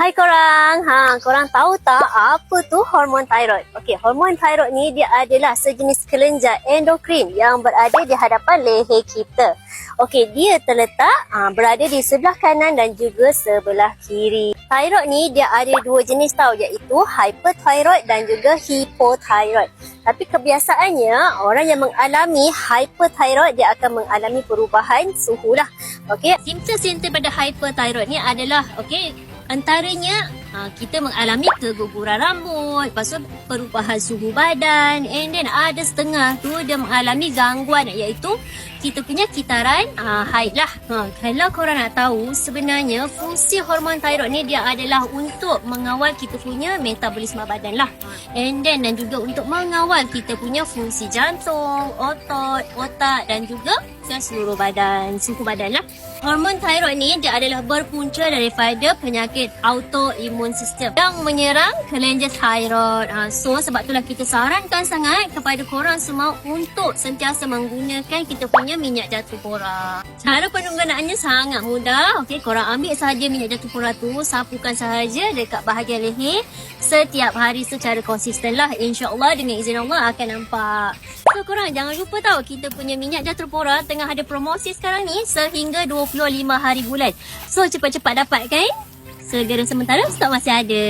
Hai korang, ha, korang tahu tak apa tu hormon thyroid? Okey, hormon thyroid ni dia adalah sejenis kelenjar endokrin yang berada di hadapan leher kita. Okey, dia terletak ha, berada di sebelah kanan dan juga sebelah kiri. Thyroid ni dia ada dua jenis tau iaitu hyperthyroid dan juga hypothyroid. Tapi kebiasaannya orang yang mengalami hyperthyroid dia akan mengalami perubahan suhu lah. Okey, simptom-simptom pada hyperthyroid ni adalah okey Antaranya ha, kita mengalami keguguran rambut, lepas tu perubahan suhu badan and then ada setengah tu dia mengalami gangguan iaitu kita punya kitaran ha, haid lah. Ha, kalau korang nak tahu sebenarnya fungsi hormon thyroid ni dia adalah untuk mengawal kita punya metabolisme badan lah. And then dan juga untuk mengawal kita punya fungsi jantung, otot, otak dan juga seluruh badan, suhu badan lah. Hormon thyroid ni dia adalah berpunca daripada penyakit autoimun sistem yang menyerang kelenjar thyroid. Ha, so sebab itulah kita sarankan sangat kepada korang semua untuk sentiasa menggunakan kita punya minyak jatuh pora. Cara penggunaannya sangat mudah. Okey, korang ambil sahaja minyak jatuh pora tu, sapukan sahaja dekat bahagian leher setiap hari secara konsisten lah. InsyaAllah dengan izin Allah akan nampak. So korang jangan lupa tahu kita punya minyak jatuh pora tengah ada promosi sekarang ni sehingga 25 hari bulan. So cepat-cepat dapatkan. Segera sementara stok masih ada.